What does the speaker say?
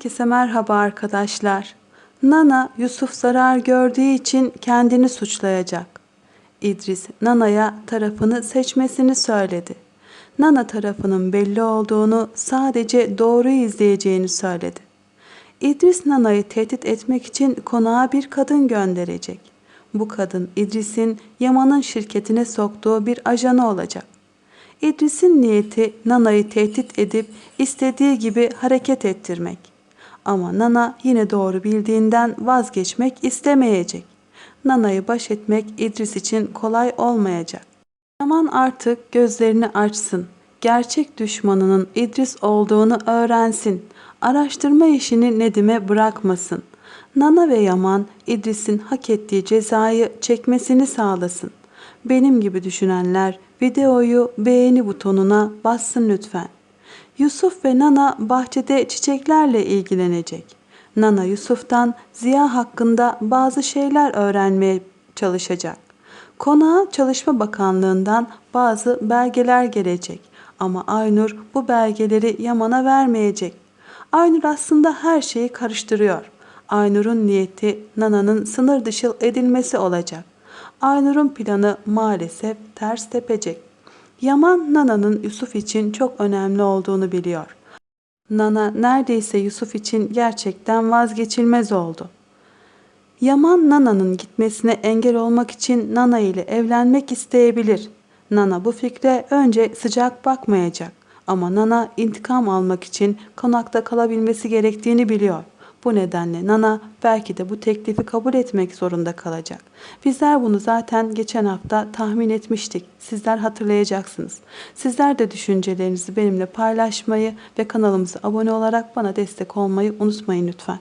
Herkese merhaba arkadaşlar. Nana Yusuf zarar gördüğü için kendini suçlayacak. İdris Nana'ya tarafını seçmesini söyledi. Nana tarafının belli olduğunu sadece doğruyu izleyeceğini söyledi. İdris Nana'yı tehdit etmek için konağa bir kadın gönderecek. Bu kadın İdris'in Yaman'ın şirketine soktuğu bir ajanı olacak. İdris'in niyeti Nana'yı tehdit edip istediği gibi hareket ettirmek. Ama Nana yine doğru bildiğinden vazgeçmek istemeyecek. Nana'yı baş etmek İdris için kolay olmayacak. Yaman artık gözlerini açsın. Gerçek düşmanının İdris olduğunu öğrensin. Araştırma işini Nedim'e bırakmasın. Nana ve Yaman İdris'in hak ettiği cezayı çekmesini sağlasın. Benim gibi düşünenler videoyu beğeni butonuna bassın lütfen. Yusuf ve Nana bahçede çiçeklerle ilgilenecek. Nana Yusuf'tan Ziya hakkında bazı şeyler öğrenmeye çalışacak. Konağa Çalışma Bakanlığı'ndan bazı belgeler gelecek ama Aynur bu belgeleri Yaman'a vermeyecek. Aynur aslında her şeyi karıştırıyor. Aynur'un niyeti Nana'nın sınır dışı edilmesi olacak. Aynur'un planı maalesef ters tepecek. Yaman Nana'nın Yusuf için çok önemli olduğunu biliyor. Nana neredeyse Yusuf için gerçekten vazgeçilmez oldu. Yaman Nana'nın gitmesine engel olmak için Nana ile evlenmek isteyebilir. Nana bu fikre önce sıcak bakmayacak ama Nana intikam almak için konakta kalabilmesi gerektiğini biliyor. Bu nedenle Nana belki de bu teklifi kabul etmek zorunda kalacak. Bizler bunu zaten geçen hafta tahmin etmiştik. Sizler hatırlayacaksınız. Sizler de düşüncelerinizi benimle paylaşmayı ve kanalımıza abone olarak bana destek olmayı unutmayın lütfen.